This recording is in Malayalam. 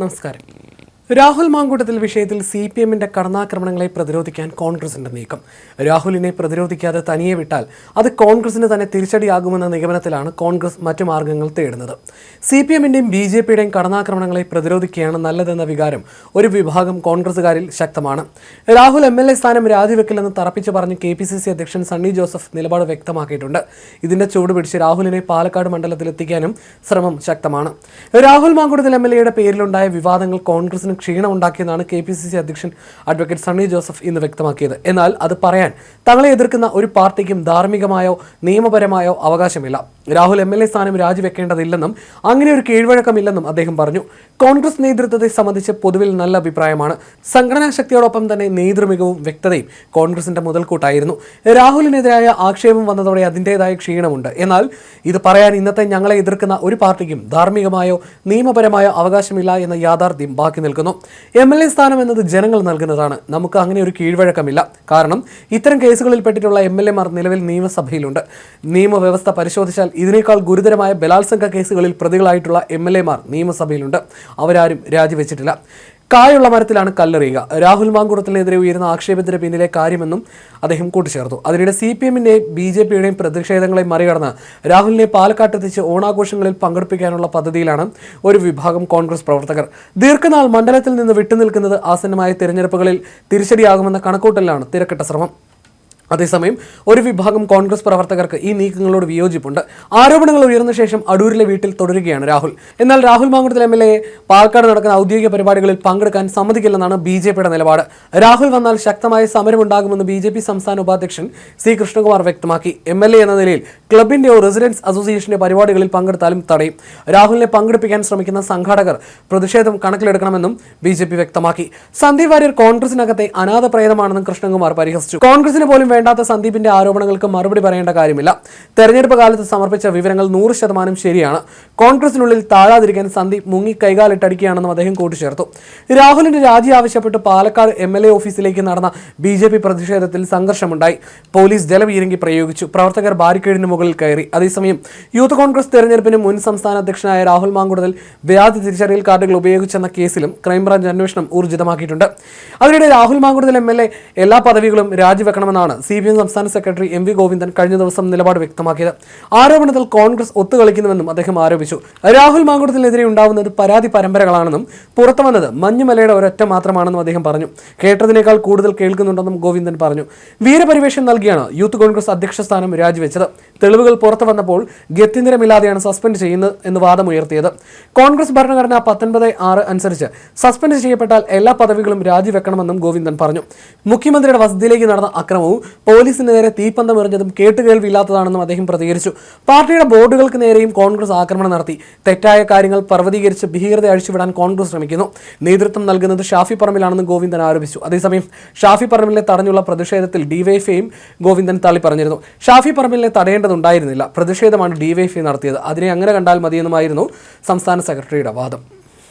നമസ്കാരം. രാഹുൽ മാങ്കൂട്ടത്തിൽ വിഷയത്തിൽ സി പി എമ്മിന്റെ കടന്നാക്രമണങ്ങളെ പ്രതിരോധിക്കാൻ കോൺഗ്രസിന്റെ നീക്കം. രാഹുലിനെ പ്രതിരോധിക്കാതെ തനിയെ വിട്ടാൽ അത് കോൺഗ്രസിന് തന്നെ തിരിച്ചടിയാകുമെന്ന നിഗമനത്തിലാണ് കോൺഗ്രസ് മറ്റു മാർഗങ്ങൾ തേടുന്നത്. സി പി എമ്മിന്റെയും ബി ജെ പിയുടെയും കടന്നാക്രമണങ്ങളെ പ്രതിരോധിക്കുകയാണ് നല്ലതെന്ന വികാരം ഒരു വിഭാഗം കോൺഗ്രസുകാരിൽ ശക്തമാണ്. രാഹുൽ എം എൽ എ സ്ഥാനം രാജിവെക്കില്ലെന്ന് തറപ്പിച്ച് പറഞ്ഞ് കെ പി സി സി അധ്യക്ഷൻ സണ്ണി ജോസഫ് നിലപാട് വ്യക്തമാക്കിയിട്ടുണ്ട്. ഇതിന്റെ ചൂട് രാഹുലിനെ പാലക്കാട് മണ്ഡലത്തിൽ എത്തിക്കാനും ശ്രമം ശക്തമാണ്. രാഹുൽ മാങ്കുടത്തിൽ എം എൽ എയുടെ പേരിലുണ്ടായ വിവാദങ്ങൾ കോൺഗ്രസിന് ക്ഷീണമുണ്ടാക്കിയെന്നാണ് കെ പി സി സി അധ്യക്ഷൻ അഡ്വക്കേറ്റ് സണ്ണി ജോസഫ് ഇന്ന് വ്യക്തമാക്കിയത്. എന്നാൽ അത് പറയാൻ തങ്ങളെ എതിർക്കുന്ന ഒരു പാർട്ടിക്കും ധാർമ്മികമായോ നിയമപരമായോ അവകാശമില്ല. രാഹുൽ എം എൽ എ സ്ഥാനം രാജിവെക്കേണ്ടതില്ലെന്നും അങ്ങനെ ഒരു കീഴ്വഴക്കമില്ലെന്നും അദ്ദേഹം പറഞ്ഞു. കോൺഗ്രസ് നേതൃത്വത്തെ സംബന്ധിച്ച് പൊതുവിൽ നല്ല അഭിപ്രായമാണ്. സംഘടനാ ശക്തിയോടൊപ്പം തന്നെ നേതൃമികവും വ്യക്തതയും കോൺഗ്രസിന്റെ മുതൽക്കൂട്ടായിരുന്നു. രാഹുലിനെതിരായ ആക്ഷേപം വന്നതോടെ അതിന്റെതായ ക്ഷീണമുണ്ട്. എന്നാൽ ഇത് പറയാൻ ഇന്നത്തെ ഞങ്ങളെ എതിർക്കുന്ന ഒരു പാർട്ടിക്കും ധാർമ്മികമായോ നിയമപരമായോ അവകാശമില്ല എന്ന യാഥാർത്ഥ്യം ബാക്കി നിൽക്കുന്നു. എം എൽ എ സ്ഥാനം എന്നത് ജനങ്ങൾ നൽകുന്നതാണ്. നമുക്ക് അങ്ങനെ ഒരു കീഴ്വഴക്കമില്ല. കാരണം ഇത്തരം കേസുകളിൽപ്പെട്ടിട്ടുള്ള എം എൽ എമാർ നിലവിൽ നിയമസഭയിലുണ്ട്. നിയമവ്യവസ്ഥ പരിശോധിച്ചാൽ ഇതിനേക്കാൾ ഗുരുതരമായ ബലാത്സംഗ കേസുകളിൽ പ്രതികളായിട്ടുള്ള എം എൽ എമാർ നിയമസഭയിലുണ്ട്. അവരാരും രാജിവെച്ചിട്ടില്ല. കായുള്ള മരത്തിലാണ് കല്ലെറിയുക. രാഹുൽ മാങ്കുടത്തിനെതിരെ ഉയരുന്ന ആക്ഷേപത്തിന് പിന്നിലെ കാര്യമെന്നും അദ്ദേഹം കൂട്ടിച്ചേർത്തു. അതിനിടെ സി പി എമ്മിന്റെയും ബി ജെ പിയുടെയും പ്രതിഷേധങ്ങളെ മറികടന്ന് രാഹുലിനെ പാലക്കാട്ടെത്തിച്ച് ഓണാഘോഷങ്ങളിൽ പങ്കെടുപ്പിക്കാനുള്ള പദ്ധതിയിലാണ് ഒരു വിഭാഗം കോൺഗ്രസ് പ്രവർത്തകർ. ദീർഘനാൾ മണ്ഡലത്തിൽ നിന്ന് വിട്ടുനിൽക്കുന്നത് ആസന്നമായ തിരഞ്ഞെടുപ്പുകളിൽ തിരിച്ചടിയാകുമെന്ന കണക്കൂട്ടലിലാണ് തിരക്കിട്ട ശ്രമം. അതേസമയം ഒരു വിഭാഗം കോൺഗ്രസ് പ്രവർത്തകർക്ക് ഈ നീക്കങ്ങളോട് വിയോജിപ്പുണ്ട്. ആരോപണങ്ങൾ ഉയർന്ന ശേഷം അടൂരിലെ വീട്ടിൽ തുടരുകയാണ് രാഹുൽ. എന്നാൽ Rahul Mankoottathil M L A Palakkad നടക്കുന്ന ഔദ്യോഗിക പരിപാടികളിൽ പങ്കെടുക്കാൻ സമ്മതിക്കില്ലെന്നാണ് ബി ജെ പിയുടെ നിലപാട്. രാഹുൽ വന്നാൽ ശക്തമായ സമരമുണ്ടാകുമെന്ന് ബി ജെ പി സംസ്ഥാന ഉപാധ്യക്ഷൻ സി കൃഷ്ണകുമാർ വ്യക്തമാക്കി. എം എൽ എ എന്ന നിലയിൽ ക്ലബിന്റെയോ റെസിഡൻസ് അസോസിയേഷന്റെ പരിപാടികളിൽ പങ്കെടുത്താലും തടയും. രാഹുലിനെ പങ്കെടുപ്പിക്കാൻ ശ്രമിക്കുന്ന സംഘാടകർ പ്രതിഷേധം കണക്കിലെടുക്കണമെന്നും ബി ജെ പി വ്യക്തമാക്കി. സന്ദീപ് വാര്യർ കോൺഗ്രസിനകത്തെ അനാഥ പ്രേതമാണെന്നും കൃഷ്ണകുമാർ പരിഹസിച്ചു. കോൺഗ്രസിന് പോലും വേണ്ടാത്ത സന്ദീപിന്റെ ആരോപണങ്ങൾക്ക് മറുപടി പറയേണ്ട കാര്യമില്ല. തെരഞ്ഞെടുപ്പ് കാലത്ത് സമർപ്പിച്ച വിവരങ്ങൾ നൂറ് ശതമാനം ശരിയാണ്. കോൺഗ്രസിനുള്ളിൽ താഴാതിരിക്കാൻ സന്ദീപ് മുങ്ങി കൈകാലിട്ടടിക്കുകയാണെന്നും അദ്ദേഹം കൂട്ടിച്ചേർത്തു. രാഹുലിന്റെ രാജി ആവശ്യപ്പെട്ട് പാലക്കാട് എം എൽ എ ഓഫീസിലേക്ക് നടന്ന ബി ജെ പി പ്രതിഷേധത്തിൽ സംഘർഷമുണ്ടായി. പോലീസ് ജലപീരങ്കി പ്രയോഗിച്ചു. പ്രവർത്തകർ ബാരിക്കേഡിന് മുകളിൽ കയറി. അതേസമയം യൂത്ത് കോൺഗ്രസ് തെരഞ്ഞെടുപ്പിന് മുൻ സംസ്ഥാന അധ്യക്ഷനായ രാഹുൽ മാങ്കുടൽ വ്യാജ തിരിച്ചറിയൽ കാർഡുകൾ ഉപയോഗിച്ചെന്ന കേസിലും ക്രൈംബ്രാഞ്ച് അന്വേഷണം ഊർജിതമാക്കിയിട്ടുണ്ട്. അതിനിടെ Rahul Mankoottathil M L A എല്ലാ പദവികളും രാജിവെക്കണമെന്നാണ് സി പി എം സംസ്ഥാന സെക്രട്ടറി എം വി ഗോവിന്ദൻ കഴിഞ്ഞ ദിവസം നിലപാട് വ്യക്തമാക്കിയത്. ആരോപണത്തിൽ കോൺഗ്രസ് ഒത്തുകളിക്കുന്നുവെന്നും അദ്ദേഹം ആരോപിച്ചു. രാഹുൽ മാങ്കുടത്തിനെതിരെ ഉണ്ടാവുന്നത് പരാതി പരമ്പരകളാണെന്നും പുറത്തു വന്നത് മഞ്ഞുമലയുടെ ഒരൊറ്റ മാത്രമാണെന്നും അദ്ദേഹം പറഞ്ഞു. കേട്ടതിനേക്കാൾ കൂടുതൽ കേൾക്കുന്നുണ്ടെന്നും ഗോവിന്ദൻ പറഞ്ഞു. വീരപരിവേഷം നൽകിയാണ് യൂത്ത് കോൺഗ്രസ് അധ്യക്ഷ സ്ഥാനം രാജിവെച്ചത്. തെളിവുകൾ പുറത്തു വന്നപ്പോൾ ഗത്യന്തരമില്ലാതെയാണ് സസ്പെൻഡ് ചെയ്യുന്നത് എന്ന് വാദമുയർത്തിയത്. കോൺഗ്രസ് ഭരണഘടന പത്തൊൻപത് ആറ് അനുസരിച്ച് സസ്പെൻഡ് ചെയ്യപ്പെട്ടാൽ എല്ലാ പദവികളും രാജിവെക്കണമെന്നും ഗോവിന്ദൻ പറഞ്ഞു. മുഖ്യമന്ത്രിയുടെ വസതിയിലേക്ക് നടന്ന അക്രമവും പോലീസിന് നേരെ തീപ്പന്തം എറിഞ്ഞതും കേട്ടുകേൾവില്ലാത്തതാണെന്നും അദ്ദേഹം പ്രതികരിച്ചു. പാർട്ടിയുടെ ബോർഡുകൾക്ക് നേരെയും കോൺഗ്രസ് ആക്രമണം നടത്തി. തെറ്റായ കാര്യങ്ങൾ പർവതീകരിച്ച് ഭീകരത അഴിച്ചുവിടാൻ കോൺഗ്രസ് ശ്രമിക്കുന്നു. നേതൃത്വം നൽകുന്നത് ഷാഫി പറമ്പിലാണെന്ന് ഗോവിന്ദൻ ആരോപിച്ചു. അതേസമയം ഷാഫി പറമ്പിലിനെ തടഞ്ഞുള്ള പ്രതിഷേധത്തിൽ ഡിവൈഫൈയും ഗോവിന്ദൻ തള്ളി പറഞ്ഞിരുന്നു ഷാഫി പറമ്പിലിനെ തടയേണ്ടതുണ്ടായിരുന്നില്ല പ്രതിഷേധമാണ് ഡിവൈഎഫ്ഐ നടത്തിയത്. അതിനെ അങ്ങനെ കണ്ടാൽ മതിയെന്നുമായിരുന്നു സംസ്ഥാന സെക്രട്ടറിയുടെ വാദം.